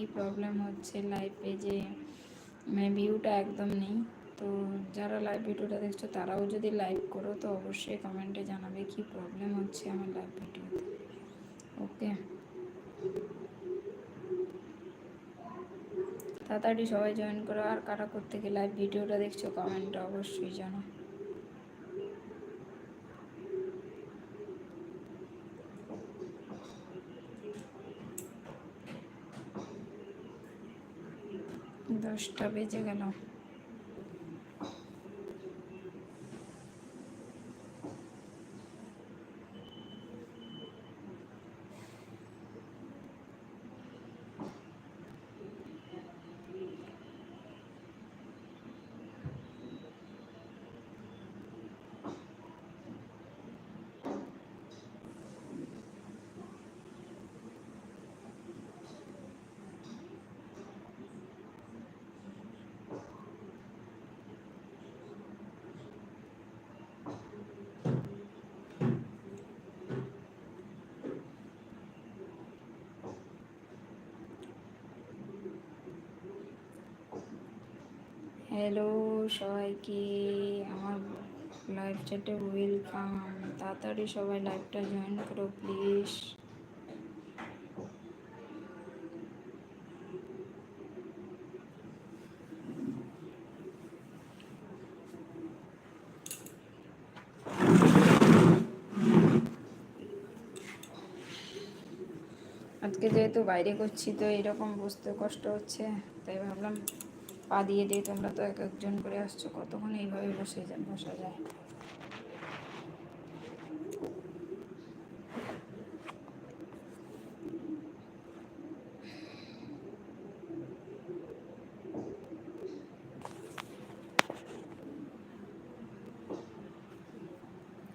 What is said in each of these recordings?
কি প্রবলেম হচ্ছে লাইফে যে মানে ভিউটা একদম নেই। তো যারা লাইভ ভিডিওটা দেখছ, তারাও যদি লাইভ করো, তো অবশ্যই কমেন্টে জানাবে কি প্রবলেম হচ্ছে আমার লাইভ ভিডিওতে ওকে তাড়াতাড়ি সবাই জয়েন করো। আর কারা করতে গিয়ে লাইভ ভিডিওটা দেখছ কমেন্টে অবশ্যই জানো দশটা বেজে গেল। হ্যালো সবাইকে। আমার লাইভ চ্যাটে ওয়েলকাম তাড়াতাড়ি সবাই লাইভটা জয়েন করো প্লিজ আজকে যেহেতু বাইরে করছি, তো এরকম বুঝতে কষ্ট হচ্ছে, তাই ভাবলাম পা দিয়ে দিয়ে তোমরা তো এক একজন করে আসছো, কতক্ষণ এইভাবে বসে বসা যায়?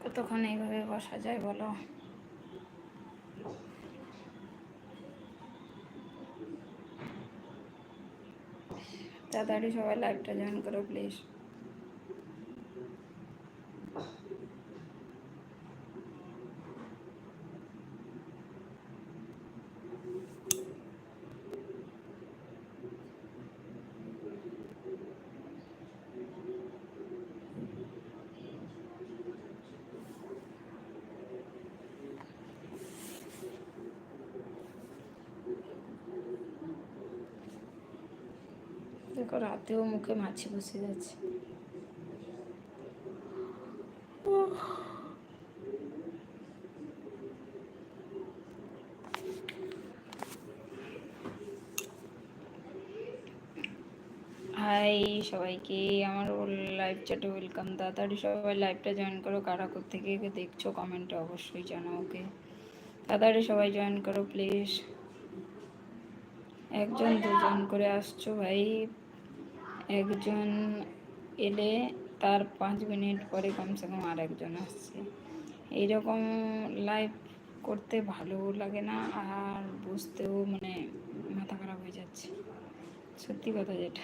কতক্ষণ এইভাবে বসা যায় বলো? তাড়াতাড়ি সবাই লাইভটা জয়েন করো প্লিজ দেখো রাতেও মুখে মাছি বসে যাচ্ছে। হাই সবাইকে, আমার লাইভ চ্যাটে ওয়েলকাম তাড়াতাড়ি সবাই লাইভটা জয়েন করো। কারা থেকে দেখছ কমেন্টে অবশ্যই জানাও ওকে। তাড়াতাড়ি সবাই জয়েন করো প্লিজ একজন দুজন করে আসছো ভাই। একজন এলে তার পাঁচ মিনিট পরে কমসে কম আর একজন আসছে। এইরকম লাইভ করতে ভালো লাগে না আর বুঝতেও মানে মাথা খারাপ হয়ে যাচ্ছে। সত্যি কথা যেটা।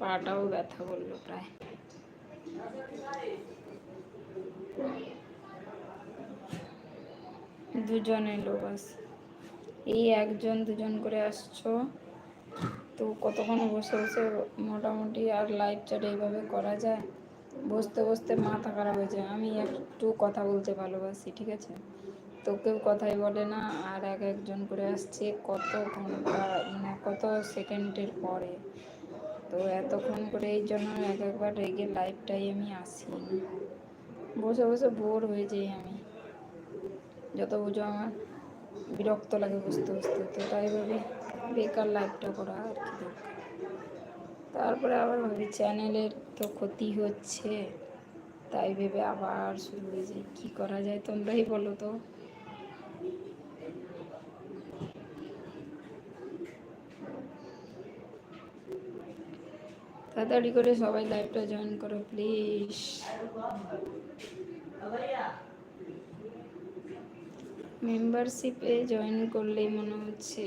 পাটাও ব্যথা করল প্রায়। দুজন এলো বাস। এই একজন দুজন করে আসছো। তো কতক্ষণ বসে বসে মোটামুটি আর লাইভ চ্যাট এইভাবে করা যায়? বসতে বসতে মাথা খারাপ হয়ে যায়। আমি একটু কথা বলতে ভালোবাসি, ঠিক আছে? তো কেউ কথাই বলে না। আর এক একজন করে আসছে কত ঘণ্টা মানে কত সেকেন্ডের পরে। তো এতক্ষণ করে এই জন্য এক একবার রেগে লাইভটাই আমি আসি। বসে বসে বোর হয়ে যাই আমি। যত বুঝো আমার বিরক্ত লাগে বুঝতে বুঝতে, তো তাই ভাবি বেকার লাইভটা করা আর কি তারপরে আবার ভাবি চ্যানেলের তো ক্ষতি হচ্ছে, তাই ভেবে আবার শুরু হয়ে যায় কী করা যায় তোমরাই বলো তো। তাড়াতাড়ি করে সবাই লাইভটা জয়েন করো প্লিজ মেম্বারশিপে জয়েন করলেই মনে হচ্ছে